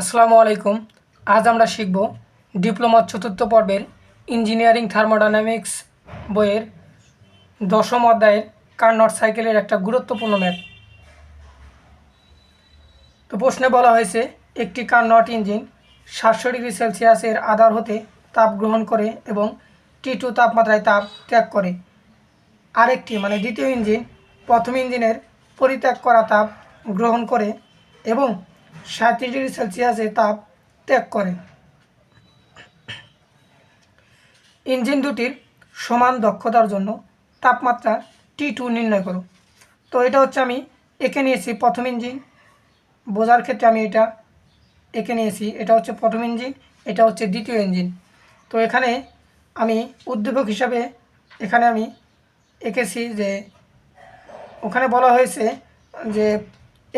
আসসালামু আলাইকুম। আজ আমরা শিখব ডিপ্লোমা চতুর্থ পর্বের ইঞ্জিনিয়ারিং থার্মোডাইনামিক্স বইয়ের দশম অধ্যায়ের কার্নট সাইকেলের একটা গুরুত্বপূর্ণ ম্যাথ। তো প্রশ্নে বলা হয়েছে, একটি কার্নট ইঞ্জিন সাতশো ডিগ্রি সেলসিয়াসের আধার হতে তাপ গ্রহণ করে এবং টি টু তাপমাত্রায় তাপ ত্যাগ করে। আরেকটি মানে দ্বিতীয় ইঞ্জিন প্রথম ইঞ্জিনের পরিত্যাগ করা তাপ গ্রহণ করে এবং সাঁত্রিশ ডিগ্রি সেলসিয়াসে তাপ ত্যাগ করে। ইঞ্জিন দুটির সমান দক্ষতার জন্য তাপমাত্রা টি টু নির্ণয় করো। তো এটা হচ্ছে আমি এঁকে নিয়েছি প্রথম ইঞ্জিন। বোঝার ক্ষেত্রে আমি এটা এঁকে নিয়েছি। এটা হচ্ছে প্রথম ইঞ্জিন, এটা হচ্ছে দ্বিতীয় ইঞ্জিন। তো এখানে আমি উদ্দীপক হিসাবে এখানে আমি এঁকেছি যে, ওখানে বলা হয়েছে যে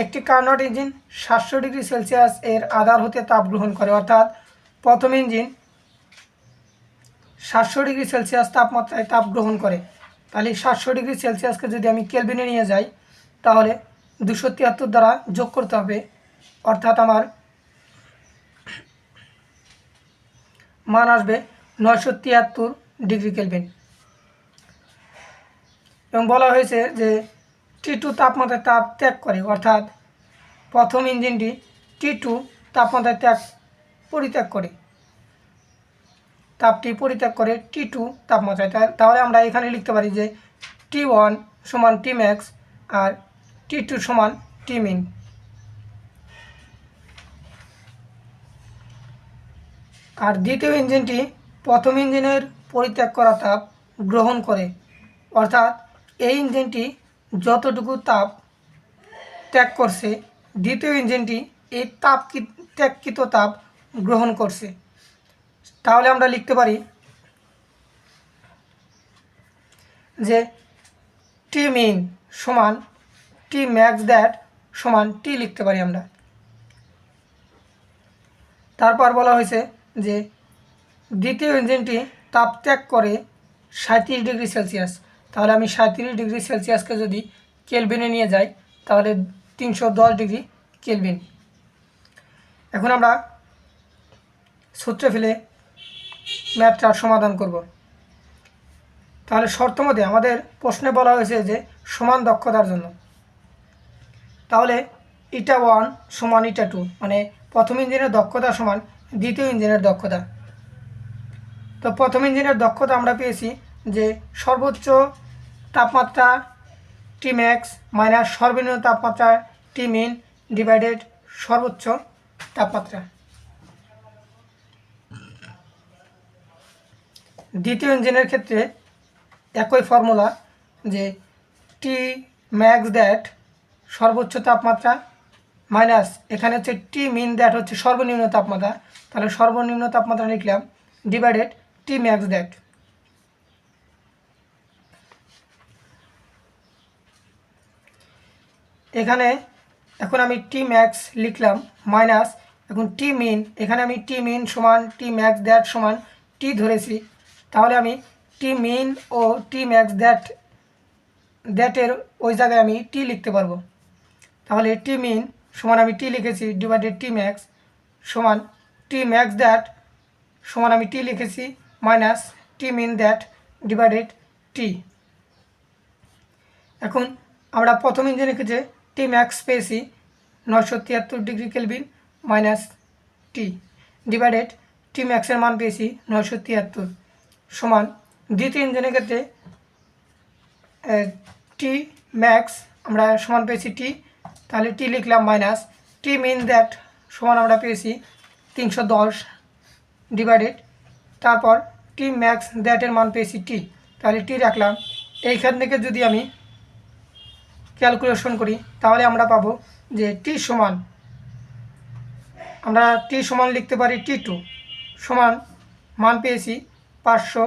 একটি কার্নট ইঞ্জিন সাতশো ডিগ্রি সেলসিয়াস এর আধার হতে তাপ গ্রহণ করে, অর্থাৎ প্রথম ইঞ্জিন সাতশো ডিগ্রি সেলসিয়াস তাপমাত্রায় তাপ গ্রহণ করে। তাহলে সাতশো ডিগ্রি সেলসিয়াসকে যদি আমি কেলভিনে নিয়ে যাই, তাহলে দুশো তিয়াত্তর দ্বারা যোগ করতে হবে, অর্থাৎ আমার মান আসবে নয়শো তিয়াত্তর ডিগ্রি কেলভিন। এবং বলা হয়েছে যে টি টু তাপমাত্রায় তাপ ত্যাগ করে, অর্থাৎ প্রথম ইঞ্জিনটি টি টু তাপমাত্রায় ত্যাগ পরিত্যাগ করে। তাপটি পরিত্যাগ করে টি টু তাপমাত্রায়। তাহলে আমরা এখানে লিখতে পারি যে টি ওয়ান সমান টি ম্যাক্স আর টি টু সমান টি মিন আর দ্বিতীয় ইঞ্জিনটি প্রথম ইঞ্জিনের পরিত্যাগ করা তাপ গ্রহণ করে, অর্থাৎ এই ইঞ্জিনটি যতটুকু তাপ ত্যাগ করছে, দ্বিতীয় ইঞ্জিনটি এই তাপ ত্যাগকৃত তাপ গ্রহণ করছে। তাহলে আমরা লিখতে পারি যে টি মিন সমান টি ম্যাক্স দ্যাট সমান টি লিখতে পারি আমরা। তারপর বলা হয়েছে যে দ্বিতীয় ইঞ্জিনটি তাপ ত্যাগ করে সাঁত্রিশ ডিগ্রি সেলসিয়াস। তাহলে আমি সাঁত্রিশ ডিগ্রি সেলসিয়াসকে যদি কেলভিনে নিয়ে যাই, তাহলে তিনশো দশ ডিগ্রি কেলভিন। এখন আমরা সূত্রে ফেলে ম্যাথটার সমাধান করব। তাহলে শর্ত মধ্যে আমাদের প্রশ্নে বলা হয়েছে যে সমান দক্ষতার জন্য। তাহলে ইটা ওয়ান সমান ইটা টু মানে প্রথম ইঞ্জিনের দক্ষতা সমান দ্বিতীয় ইঞ্জিনের দক্ষতা। তো প্রথম ইঞ্জিনের দক্ষতা আমরা পেয়েছি যে সর্বোচ্চ তাপমাত্রা টি ম্যাক্স মাইনাস সর্বনিম্ন তাপমাত্রা টি মিন ডিভাইডেড সর্বোচ্চ তাপমাত্রা। দ্বিতীয় ইঞ্জিনের ক্ষেত্রে একই ফর্মুলা যে টি ম্যাক্স দ্যাট সর্বোচ্চ তাপমাত্রা মাইনাস এখানে হচ্ছে টি মিন দ্যাট হচ্ছে সর্বনিম্ন তাপমাত্রা। তাহলে সর্বনিম্ন তাপমাত্রা লিখলাম ডিভাইডেড টি ম্যাক্স দ্যাট এখানে এখন আমি টি ম্যাক্স লিখলাম মাইনাস এখন টি মিন এখানে আমি টি মিন সমান টি ম্যাক্স দ্যাট সমান টি ধরেছি। তাহলে আমি টি মিন ও টি ম্যাক্স দ্যাট দ্যাটের ওই জায়গায় আমি টি লিখতে পারব। তাহলে টি মিন সমান আমি টি লিখেছি ডিভাইডেড টি ম্যাক্স সমান টি ম্যাক্স দ্যাট সমান আমি টি লিখেছি minus T min that divided T এখন আমরা প্রথম ইঞ্জিনে যে টি ম্যাক্স পেয়েছি নশো তিয়াত্তর degree Kelvin minus T. Divided T ম্যাক্সের মান পেয়েছি নশো তিয়াত্তর সমান দ্বিতীয় ইঞ্জিনের ক্ষেত্রে টি ম্যাক্স আমরা সমান পেয়েছি টি, তাহলে টি লিখলাম মাইনাস টি মিন দ্যাট সমান আমরা পেয়েছি তিনশো দশ ডিভাইডেড তারপর টি ম্যাক্স দ্যাটের মান পেয়েছি টি, তাহলে টি রাখলাম। এইখান থেকে যদি আমি ক্যালকুলেশন করি, তাহলে আমরা পাবো যে টি সমান, আমরা টি সমান লিখতে পারি টি টু সমান মান পেয়েছি পাঁচশো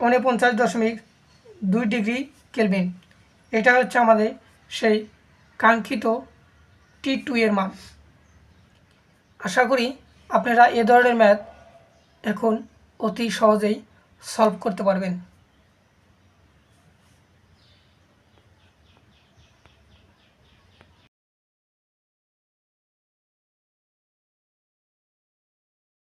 উনপঞ্চাশ দশমিক দুই ডিগ্রি কেলভিন। এটা হচ্ছে আমাদের সেই কাঙ্ক্ষিত টি টু এর মান। আশা করি আপনারা এ ধরনের ম্যাথ এখন অতি সহজেই সলভ করতে পারবেন।